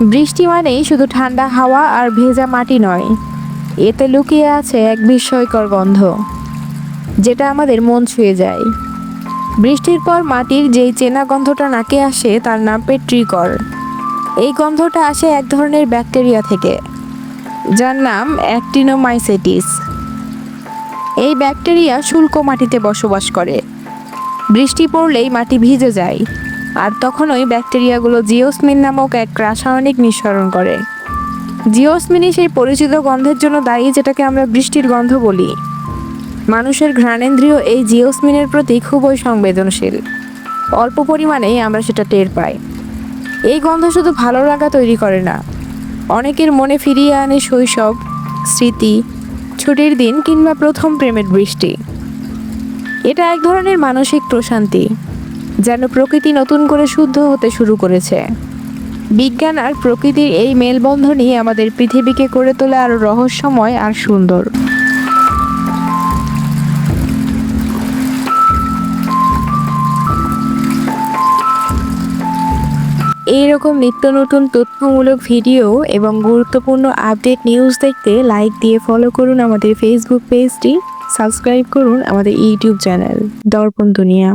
বৃষ্টি মানেই শুধু ঠান্ডা হাওয়া আর ভেজা মাটি নয়, এতে লুকিয়ে আছে এক বিস্ময়কর গন্ধ, যেটা আমাদের মন ছুঁয়ে যায়। বৃষ্টির পর মাটির যেই চেনা গন্ধটা নাকে আসে, তার নাম পেট্রিকর এই গন্ধটা আসে এক ধরনের ব্যাকটেরিয়া থেকে, যার নাম অ্যাক্টিনোমাইসেটিস। এই ব্যাকটেরিয়া শুষ্ক মাটিতে বসবাস করে। বৃষ্টি পড়লেই মাটি ভিজে যায়। আর তখন ওই ব্যাকটেরিয়াগুলো জিওসমিন নামক এক রাসায়নিক নিঃসরণ করে। জিওসমিনই সেই পরিচিত গন্ধের জন্য দায়ী যেটাকে আমরা বৃষ্টির গন্ধ বলি। মানুষের ঘ্রাণেন্দ্রিয় এই জিওসমিনের প্রতি খুবই সংবেদনশীল। অল্প পরিমাণেই আমরা সেটা টের পাই। এই গন্ধ শুধু ভালো লাগা তৈরি করে না। অনেকের মনে ফিরিয়ে আনে শৈশব, স্মৃতি, ছুটির দিন কিংবা প্রথম প্রেমের বৃষ্টি। এটা এক ধরনের মানসিক প্রশান্তি। যেন প্রকৃতি নতুন করে শুদ্ধ হতে শুরু করেছে। বিজ্ঞান আর প্রকৃতির এই মেলবন্ধনই আমাদের পৃথিবীকে করে তোলে আরও রহস্যময় আর সুন্দর। এইরকম নিত্য নতুন তথ্যমূলক ভিডিও এবং গুরুত্বপূর্ণ আপডেট নিউজ দেখতে লাইক দিয়ে ফলো করুন আমাদের ফেসবুক পেজটি সাবস্ক্রাইব করুন আমাদের ইউটিউব চ্যানেল দর্পণ দুনিয়া।